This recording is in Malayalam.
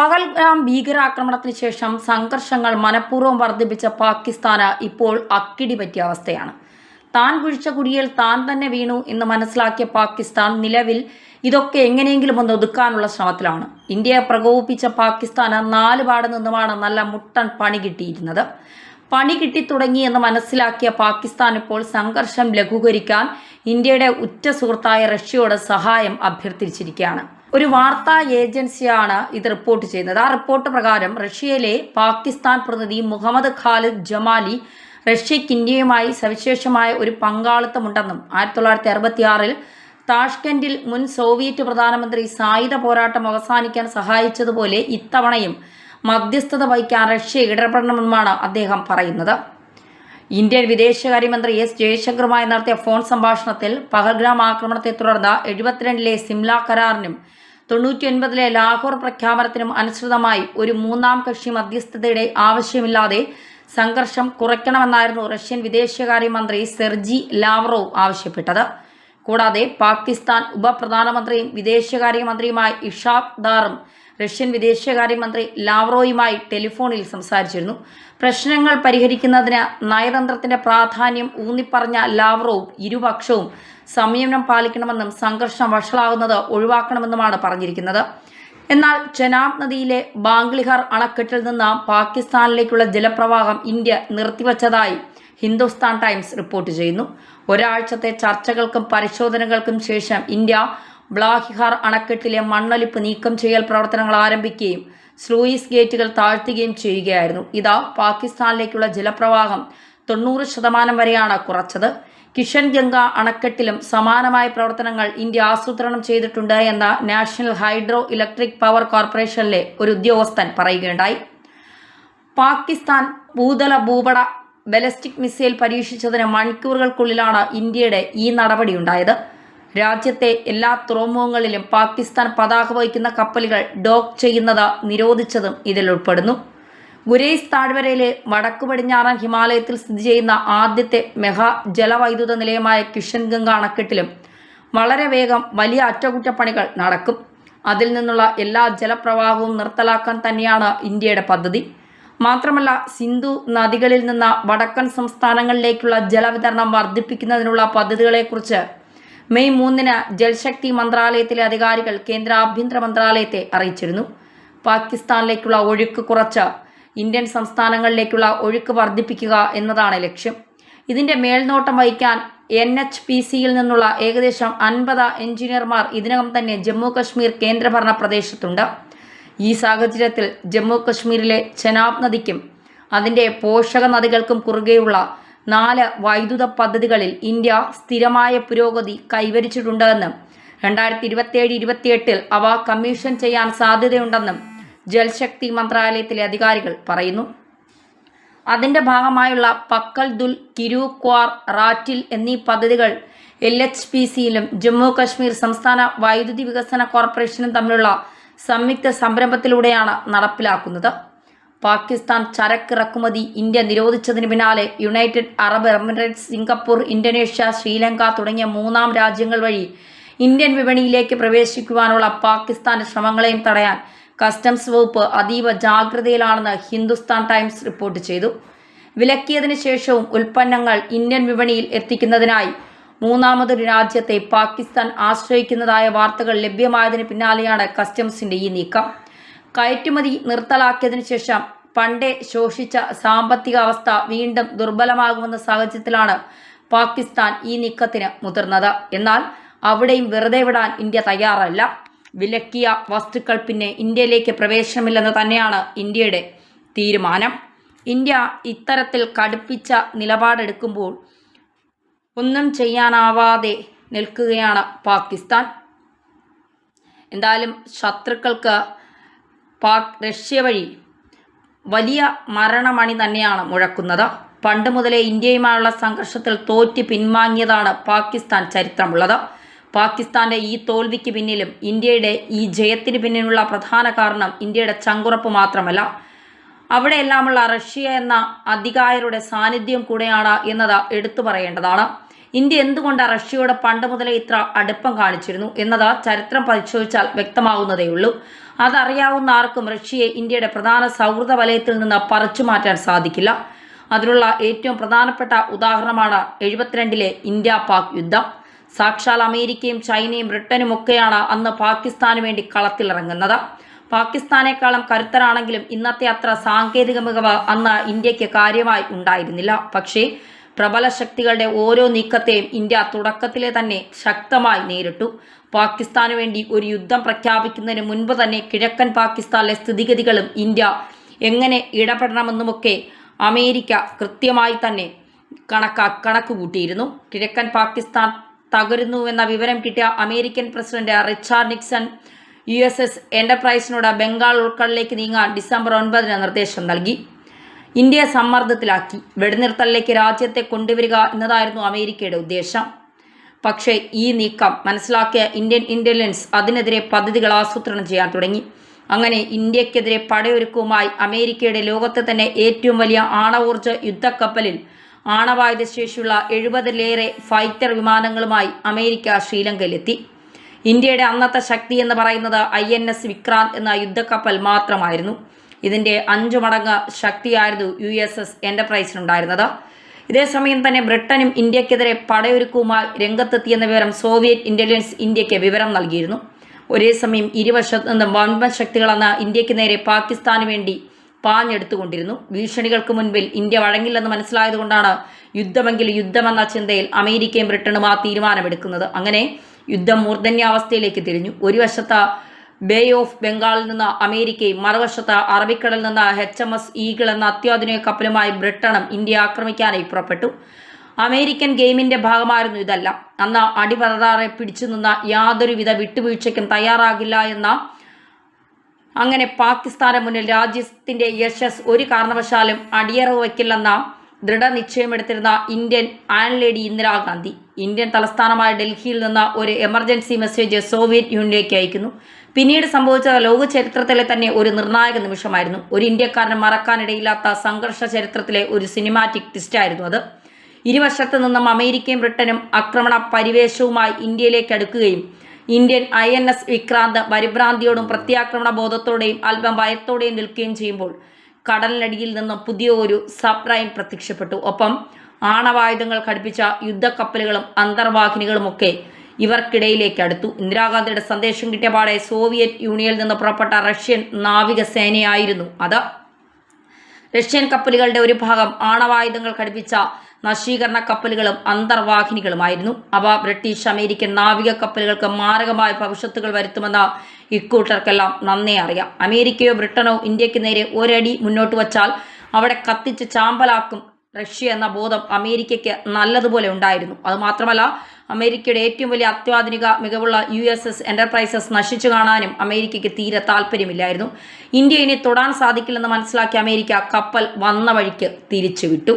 പകൽഗാം ഭീകരാക്രമണത്തിന് ശേഷം സംഘർഷങ്ങൾ മനഃപൂർവം വർദ്ധിപ്പിച്ച പാകിസ്ഥാന് ഇപ്പോൾ അക്കിടി പറ്റിയ അവസ്ഥയാണ്. താൻ കുഴിച്ച കുടിയിൽ താൻ തന്നെ വീണു എന്ന് മനസ്സിലാക്കിയ പാകിസ്ഥാൻ നിലവിൽ ഇതൊക്കെ എങ്ങനെയെങ്കിലും ഒന്ന് ഒതുക്കാനുള്ള ശ്രമത്തിലാണ്. ഇന്ത്യയെ പ്രകോപിപ്പിച്ച പാകിസ്ഥാന് നാല് പാട് നിന്നുമാണ് നല്ല മുട്ടൻ പണി കിട്ടിയിരുന്നത്. പണി കിട്ടിത്തുടങ്ങി എന്ന് മനസ്സിലാക്കിയ പാകിസ്ഥാൻ ഇപ്പോൾ സംഘർഷം ലഘൂകരിക്കാൻ ഇന്ത്യയുടെ ഉറ്റ സുഹൃത്തായ റഷ്യയോട് സഹായം അഭ്യർത്ഥിച്ചിരിക്കുകയാണ്. ഒരു വാർത്താ ഏജൻസിയാണ് ഇത് റിപ്പോർട്ട് ചെയ്യുന്നത്. ആ റിപ്പോർട്ട് പ്രകാരം റഷ്യയിലെ പാകിസ്ഥാൻ പ്രതിനിധി മുഹമ്മദ് ഖാലിദ് ജമാലി റഷ്യയ്ക്ക് ഇന്ത്യയുമായി സവിശേഷമായ ഒരു പങ്കാളിത്തമുണ്ടെന്നും ആയിരത്തി തൊള്ളായിരത്തി അറുപത്തിയാറിൽ താഷ്കെൻഡിൽ മുൻ സോവിയറ്റ് പ്രധാനമന്ത്രി സായുധ പോരാട്ടം അവസാനിക്കാൻ സഹായിച്ചതുപോലെ ഇത്തവണയും മധ്യസ്ഥത വഹിക്കാൻ റഷ്യ ഇടപെടണമെന്നുമാണ് അദ്ദേഹം പറയുന്നത്. ഇന്ത്യൻ വിദേശകാര്യമന്ത്രി എസ് ജയശങ്കറുമായി നടത്തിയ ഫോൺ സംഭാഷണത്തിൽ പഹൽഗ്രാം ആക്രമണത്തെ തുടർന്ന് എഴുപത്തിരണ്ടിലെ സിംല കരാറിനും തൊണ്ണൂറ്റിയൊൻപതിലെ ലാഹോർ പ്രഖ്യാപനത്തിനും അനുസൃതമായി ഒരു മൂന്നാം കക്ഷി മധ്യസ്ഥതയുടെ ആവശ്യമില്ലാതെ സംഘർഷം കുറയ്ക്കണമെന്നായിരുന്നു റഷ്യൻ വിദേശകാര്യമന്ത്രി സെർജി ലാവ്റോവ് ആവശ്യപ്പെട്ടത്. കൂടാതെ പാകിസ്ഥാൻ ഉപപ്രധാനമന്ത്രിയും വിദേശകാര്യമന്ത്രിയുമായ ഇഷാഖ് ദാറും റഷ്യൻ വിദേശകാര്യമന്ത്രി ലാവ്റോയുമായി ടെലിഫോണിൽ സംസാരിച്ചിരുന്നു. പ്രശ്നങ്ങൾ പരിഹരിക്കുന്നതിന് നയതന്ത്രത്തിന്റെ പ്രാധാന്യം ഊന്നിപ്പറഞ്ഞ ലാവ്റോവ് ഇരുപക്ഷവും സംയമനം പാലിക്കണമെന്നും സംഘർഷം വഷളാകുന്നത് ഒഴിവാക്കണമെന്നുമാണ് പറഞ്ഞിരിക്കുന്നത്. എന്നാൽ ചെനാബ് നദിയിലെ ബാംഗ്ലിഹാർ അണക്കെട്ടിൽ നിന്ന് പാകിസ്ഥാനിലേക്കുള്ള ജലപ്രവാഹം ഇന്ത്യ നിർത്തിവച്ചതായി ഹിന്ദുസ്ഥാൻ ടൈംസ് റിപ്പോർട്ട് ചെയ്യുന്നു. ഒരാഴ്ചത്തെ ചർച്ചകൾക്കും പരിശോധനകൾക്കും ശേഷം ഇന്ത്യ ബ്ലാഹിഹാർ അണക്കെട്ടിലെ മണ്ണൊലിപ്പ് നീക്കം ചെയ്യൽ പ്രവർത്തനങ്ങൾ ആരംഭിക്കുകയും സ്ലൂയിസ് ഗേറ്റുകൾ താഴ്ത്തുകയും ചെയ്യുകയായിരുന്നു. ഇതാ പാകിസ്ഥാനിലേക്കുള്ള ജലപ്രവാഹം തൊണ്ണൂറ് ശതമാനം വരെയാണ് കുറച്ചത്. കിഷൻ ഗംഗ അണക്കെട്ടിലും സമാനമായ പ്രവർത്തനങ്ങൾ ഇന്ത്യ ആസൂത്രണം ചെയ്തിട്ടുണ്ട് എന്ന നാഷണൽ ഹൈഡ്രോ ഇലക്ട്രിക് പവർ കോർപ്പറേഷനിലെ ഒരു ഉദ്യോഗസ്ഥൻ പറയുകയുണ്ടായി. പാകിസ്ഥാൻ ഭൂതല ഭൂപട ബലസ്റ്റിക് മിസൈൽ പരീക്ഷിച്ചതിന് മണിക്കൂറുകൾക്കുള്ളിലാണ് ഇന്ത്യയുടെ ഈ നടപടിയുണ്ടായത്. രാജ്യത്തെ എല്ലാ തുറമുഖങ്ങളിലും പാകിസ്ഥാൻ പതാക വഹിക്കുന്ന കപ്പലുകൾ ഡോക്ക് ചെയ്യുന്നത് നിരോധിച്ചതും ഇതിൽ ഉൾപ്പെടുന്നു. ഗുരേസ് താഴ്വരയിലെ വടക്കു പടിഞ്ഞാറൻ ഹിമാലയത്തിൽ സ്ഥിതി ചെയ്യുന്ന ആദ്യത്തെ മെഗാ ജലവൈദ്യുത നിലയമായ കിഷൻഗംഗ അണക്കെട്ടിലും വളരെ വേഗം വലിയ അറ്റകുറ്റപ്പണികൾ നടക്കും. അതിൽ നിന്നുള്ള എല്ലാ ജലപ്രവാഹവും നിർത്തലാക്കാൻ തന്നെയാണ് ഇന്ത്യയുടെ പദ്ധതി. മാത്രമല്ല സിന്ധു നദികളിൽ നിന്ന് വടക്കൻ സംസ്ഥാനങ്ങളിലേക്കുള്ള ജലവിതരണം വർദ്ധിപ്പിക്കുന്നതിനുള്ള പദ്ധതികളെക്കുറിച്ച് മെയ് മൂന്നിന് ജൽശക്തി മന്ത്രാലയത്തിലെ അധികാരികൾ കേന്ദ്ര ആഭ്യന്തര മന്ത്രാലയത്തെ അറിയിച്ചിരുന്നു. പാകിസ്ഥാനിലേക്കുള്ള ഒഴുക്ക് കുറച്ച് ഇന്ത്യൻ സംസ്ഥാനങ്ങളിലേക്കുള്ള ഒഴുക്ക് വർദ്ധിപ്പിക്കുക എന്നതാണ് ലക്ഷ്യം. ഇതിന്റെ മേൽനോട്ടം വഹിക്കാൻ എൻ എച്ച് പി സിയിൽ നിന്നുള്ള ഏകദേശം അൻപത് എഞ്ചിനീയർമാർ ഇതിനകം തന്നെ ജമ്മു കശ്മീർ കേന്ദ്രഭരണ പ്രദേശത്തുണ്ട്. ഈ സാഹചര്യത്തിൽ ജമ്മു കശ്മീരിലെ ചെനാബ് നദിക്കും അതിന്റെ പോഷക നദികൾക്കും കുറുകെയുള്ള നാല് വൈദ്യുത പദ്ധതികളിൽ ഇന്ത്യ സ്ഥിരമായ പുരോഗതി കൈവരിച്ചിട്ടുണ്ടെന്നും രണ്ടായിരത്തി ഇരുപത്തിയേഴ് ഇരുപത്തിയെട്ടിൽ അവ കമ്മീഷൻ ചെയ്യാൻ സാധ്യതയുണ്ടെന്നും ജൽശക്തി മന്ത്രാലയത്തിലെ അധികാരികൾ പറയുന്നു. അതിന്റെ ഭാഗമായുള്ള പക്കൽ ദുൽ കിരു ക്വാർ റാറ്റിൽ എന്നീ പദ്ധതികൾ എൽ എച്ച് പി സിയിലും ജമ്മു കശ്മീർ സംസ്ഥാന വൈദ്യുതി വികസന കോർപ്പറേഷനും തമ്മിലുള്ള സംയുക്ത സംരംഭത്തിലൂടെയാണ് നടപ്പിലാക്കുന്നത്. പാകിസ്ഥാൻ ചരക്ക് ഇറക്കുമതി ഇന്ത്യ നിരോധിച്ചതിന് പിന്നാലെ United Arab Emirates Singapore Indonesia Sri Lanka തുടങ്ങിയ മൂന്നാം രാജ്യങ്ങൾ വഴി ഇന്ത്യൻ വിപണിയിലേക്ക് പ്രവേശിക്കുവാനുള്ള പാകിസ്ഥാന്റെ ശ്രമങ്ങളെയും തടയാൻ കസ്റ്റംസ് വകുപ്പ് അതീവ ജാഗ്രതയിലാണെന്ന് ഹിന്ദുസ്ഥാൻ ടൈംസ് റിപ്പോർട്ട് ചെയ്തു. വിലക്കിയതിനു ശേഷവും ഉൽപ്പന്നങ്ങൾ ഇന്ത്യൻ വിപണിയിൽ എത്തിക്കുന്നതിനായി മൂന്നാമതൊരു രാജ്യത്തെ പാകിസ്ഥാൻ ആശ്രയിക്കുന്നതായ വാർത്തകൾ ലഭ്യമായതിന് പിന്നാലെയാണ് കസ്റ്റംസിന്റെ ഈ നീക്കം. കയറ്റുമതി നിർത്തലാക്കിയതിനു ശേഷം പണ്ടേ ശോഷിച്ച സാമ്പത്തിക അവസ്ഥ വീണ്ടും ദുർബലമാകുമെന്ന സാഹചര്യത്തിലാണ് പാകിസ്ഥാൻ ഈ നീക്കത്തിന് മുതിർന്നത്. എന്നാൽ അവിടെയും വെറുതെ വിടാൻ ഇന്ത്യ തയ്യാറല്ല. വിലക്കിയ വസ്തുക്കൾ പിന്നെ ഇന്ത്യയിലേക്ക് പ്രവേശനമില്ലെന്ന് തന്നെയാണ് ഇന്ത്യയുടെ തീരുമാനം. ഇന്ത്യ ഇത്തരത്തിൽ കടുപ്പിച്ച നിലപാടെടുക്കുമ്പോൾ ഒന്നും ചെയ്യാനാവാതെ നിൽക്കുകയാണ് പാകിസ്ഥാൻ. എന്തായാലും ശത്രുക്കൾക്ക് പാക് റഷ്യ വഴി വലിയ മരണമണി തന്നെയാണ് മുഴക്കുന്നത്. പണ്ട് മുതലേ ഇന്ത്യയുമായുള്ള സംഘർഷത്തിൽ തോറ്റ് പിൻവാങ്ങിയതാണ് പാകിസ്ഥാൻ ചരിത്രമുള്ളത്. പാകിസ്ഥാന്റെ ഈ തോൽവിക്ക് പിന്നിലും ഇന്ത്യയുടെ ഈ ജയത്തിന് പിന്നിലുള്ള പ്രധാന കാരണം ഇന്ത്യയുടെ ചങ്കുറപ്പ് മാത്രമല്ല. അവിടെയെല്ലാമുള്ള റഷ്യ എന്ന അധികായരുടെ സാന്നിധ്യം കൂടെയാണ് എന്നത് എടുത്തു പറയേണ്ടതാണ്. ഇന്ത്യ എന്തുകൊണ്ട് റഷ്യയോട് പണ്ട് മുതലേ ഇത്ര അടുപ്പം കാണിച്ചിരുന്നു എന്നത് ചരിത്രം പരിശോധിച്ചാൽ വ്യക്തമാകുന്നതേയുള്ളൂ അതറിയാവുന്ന ആർക്കും റഷ്യയെ ഇന്ത്യയുടെ പ്രധാന സൗഹൃദ വലയത്തിൽ നിന്ന് പറിച്ചു മാറ്റാൻ സാധിക്കില്ല. അതിനുള്ള ഏറ്റവും പ്രധാനപ്പെട്ട ഉദാഹരണമാണ് എഴുപത്തിരണ്ടിലെ ഇന്ത്യ പാക് യുദ്ധം. സാക്ഷാൽ അമേരിക്കയും ചൈനയും ബ്രിട്ടനും ഒക്കെയാണ് അന്ന് പാകിസ്ഥാന് വേണ്ടി കളത്തിലിറങ്ങുന്നത്. പാകിസ്ഥാനേക്കാളും കരുത്തരാണെങ്കിലും ഇന്നത്തെ അത്ര സാങ്കേതിക മികവ് അന്ന് ഇന്ത്യയ്ക്ക് കാര്യമായി ഉണ്ടായിരുന്നില്ല. പക്ഷേ പ്രബല ശക്തികളുടെ ഓരോ നീക്കത്തെയും ഇന്ത്യ തുടക്കത്തിലെ തന്നെ ശക്തമായി നേരിട്ടു. പാകിസ്ഥാന് വേണ്ടി ഒരു യുദ്ധം പ്രഖ്യാപിക്കുന്നതിന് മുൻപ് തന്നെ കിഴക്കൻ പാകിസ്ഥാനിലെ സ്ഥിതിഗതികളും ഇന്ത്യ എങ്ങനെ ഇടപെടണമെന്നുമൊക്കെ അമേരിക്ക കൃത്യമായി തന്നെ കണക്കാ കണക്ക് കൂട്ടിയിരുന്നു കിഴക്കൻ പാകിസ്ഥാൻ തകരുന്നുവെന്ന വിവരം കിട്ടിയ American president Richard Nixon U S S എന്റർപ്രൈസിനോട് Bengal ഉൾക്കടലിലേക്ക് നീങ്ങാൻ ഡിസംബർ ഒൻപതിന് നിർദ്ദേശം നൽകി. ഇന്ത്യയെ സമ്മർദ്ദത്തിലാക്കി. വെടിനിർത്തലിലേക്ക് രാജ്യത്തെ കൊണ്ടുവരിക എന്നതായിരുന്നു അമേരിക്കയുടെ ഉദ്ദേശം. പക്ഷേ ഈ നീക്കം മനസ്സിലാക്കിയ ഇന്ത്യൻ ഇന്റലിജൻസ് അതിനെതിരെ പദ്ധതികൾ ആസൂത്രണം ചെയ്യാൻ തുടങ്ങി. അങ്ങനെ ഇന്ത്യക്കെതിരെ പടയൊരുക്കവുമായി അമേരിക്കയുടെ ലോകത്തെ തന്നെ ഏറ്റവും വലിയ ആണവോർജ യുദ്ധക്കപ്പലിൽ ആണവായുധ ശേഷിയുള്ള എഴുപതിലേറെ ഫൈറ്റർ വിമാനങ്ങളുമായി അമേരിക്ക ശ്രീലങ്കയിലെത്തി. ഇന്ത്യയുടെ അന്നത്തെ ശക്തി എന്ന് പറയുന്നത് ഐ എൻ എസ് വിക്രാന്ത് എന്ന യുദ്ധക്കപ്പൽ മാത്രമായിരുന്നു. ഇതിന്റെ അഞ്ചു മടങ്ങ് ശക്തിയായിരുന്നു യു എസ് എസ് എന്റർപ്രൈസിനുണ്ടായിരുന്നത് ഇതേസമയം തന്നെ ബ്രിട്ടനും ഇന്ത്യക്കെതിരെ പടയൊരുക്കുമായി രംഗത്തെത്തിയെന്ന വിവരം സോവിയറ്റ് ഇന്റലിജൻസ് ഇന്ത്യയ്ക്ക് വിവരം നൽകിയിരുന്നു. ഒരേ സമയം ഇരുവശത്തു നിന്നും വൻപൻ ശക്തികളെന്ന ഇന്ത്യയ്ക്ക് നേരെ പാകിസ്ഥാന് വേണ്ടി പാഞ്ഞെടുത്തുകൊണ്ടിരുന്നു. ഭീഷണികൾക്ക് മുൻപിൽ ഇന്ത്യ വഴങ്ങില്ലെന്ന് മനസ്സിലായതുകൊണ്ടാണ് യുദ്ധമെങ്കിൽ യുദ്ധമെന്ന ചിന്തയിൽ അമേരിക്കയും ബ്രിട്ടനും ആ തീരുമാനമെടുക്കുന്നത്. അങ്ങനെ യുദ്ധം മൂർധന്യാവസ്ഥയിലേക്ക് തിരിഞ്ഞു. ഒരു വശത്ത് ബേ ഓഫ് ബംഗാളിൽ നിന്ന് അമേരിക്കയും മറുവശത്ത് അറബിക്കടലിൽ നിന്ന് എച്ച് എം എസ് ഈഗിൾ എന്ന അത്യാധുനിക കപ്പലുമായി ബ്രിട്ടനും ഇന്ത്യ ആക്രമിക്കാനായി പുറപ്പെട്ടു. അമേരിക്കൻ ഗെയിമിന്റെ ഭാഗമായിരുന്നു ഇതല്ല. അന്ന് അടിപതറാറെ പിടിച്ചു നിന്ന യാതൊരുവിധ വിട്ടുവീഴ്ചയ്ക്കും തയ്യാറാകില്ല എന്ന അങ്ങനെ പാകിസ്ഥാന് മുന്നിൽ രാജ്യത്തിന്റെ യശസ് ഒരു കാരണവശാലും അടിയറവ് വയ്ക്കില്ലെന്ന ദൃഢനിശ്ചയമെടുത്തിരുന്ന Indian iron lady lady Indira Gandhi Indian തലസ്ഥാനമായ ഡൽഹിയിൽ നിന്ന് ഒരു എമർജൻസി മെസ്സേജ് സോവിയറ്റ് യൂണിയനിലേക്ക് അയക്കുന്നു. പിന്നീട് സംഭവിച്ച ലോക ചരിത്രത്തിലെ തന്നെ ഒരു നിർണായക നിമിഷമായിരുന്നു. ഒരു ഇന്ത്യക്കാരന് മറക്കാനിടയില്ലാത്ത സംഘർഷ ചരിത്രത്തിലെ ഒരു സിനിമാറ്റിക് ട്വിസ്റ്റായിരുന്നു അത്. ഇരുവശത്തു നിന്നും അമേരിക്കയും ബ്രിട്ടനും ആക്രമണ പരിവേഷവുമായി ഇന്ത്യയിലേക്ക് അടുക്കുകയും Indian I N S Vikrant പരിഭ്രാന്തിയോടും പ്രത്യാക്രമണ ബോധത്തോടെയും അല്പം ഭയത്തോടെയും നിൽക്കുകയും ചെയ്യുമ്പോൾ കടലിനടിയിൽ നിന്ന് പുതിയ ഒരു സബ്രൈം പ്രത്യക്ഷപ്പെട്ടു. ഒപ്പം ആണവായുധങ്ങൾ ഘടിപ്പിച്ച യുദ്ധക്കപ്പലുകളും അന്തർവാഹിനികളുമൊക്കെ ഇവർക്കിടയിലേക്ക് അടുത്തു. ഇന്ദിരാഗാന്ധിയുടെ സന്ദേശം കിട്ടിയ പാടെ സോവിയറ്റ് യൂണിയനിൽ നിന്ന് പുറപ്പെട്ട റഷ്യൻ നാവികസേനയായിരുന്നു അത്. റഷ്യൻ കപ്പലുകളുടെ ഒരു ഭാഗം ആണവായുധങ്ങൾ ഘടിപ്പിച്ച നശീകരണ കപ്പലുകളും അന്തർവാഹിനികളുമായിരുന്നു. അവ ബ്രിട്ടീഷ് അമേരിക്കൻ നാവിക കപ്പലുകൾക്ക് മാരകമായ ഭവിഷ്യത്തുകൾ വരുത്തുമെന്ന് ഇക്കൂട്ടർക്കെല്ലാം നന്നേ അറിയാം. അമേരിക്കയോ ബ്രിട്ടനോ ഇന്ത്യയ്ക്ക് നേരെ ഒരടി മുന്നോട്ട് വച്ചാൽ അവിടെ കത്തിച്ച് ചാമ്പലാക്കും റഷ്യ എന്ന ബോധം അമേരിക്കയ്ക്ക് നല്ലതുപോലെ ഉണ്ടായിരുന്നു. അതുമാത്രമല്ല അമേരിക്കയുടെ ഏറ്റവും വലിയ അത്യാധുനിക മികവുള്ള യു എസ് എസ് എന്റർപ്രൈസസ് നശിച്ചു കാണാനും അമേരിക്കയ്ക്ക് തീരെ താല്പര്യമില്ലായിരുന്നു ഇന്ത്യ ഇനി തൊടാൻ സാധിക്കില്ലെന്ന് മനസ്സിലാക്കിയ അമേരിക്ക കപ്പൽ വന്ന വഴിക്ക് തിരിച്ചുവിട്ടു.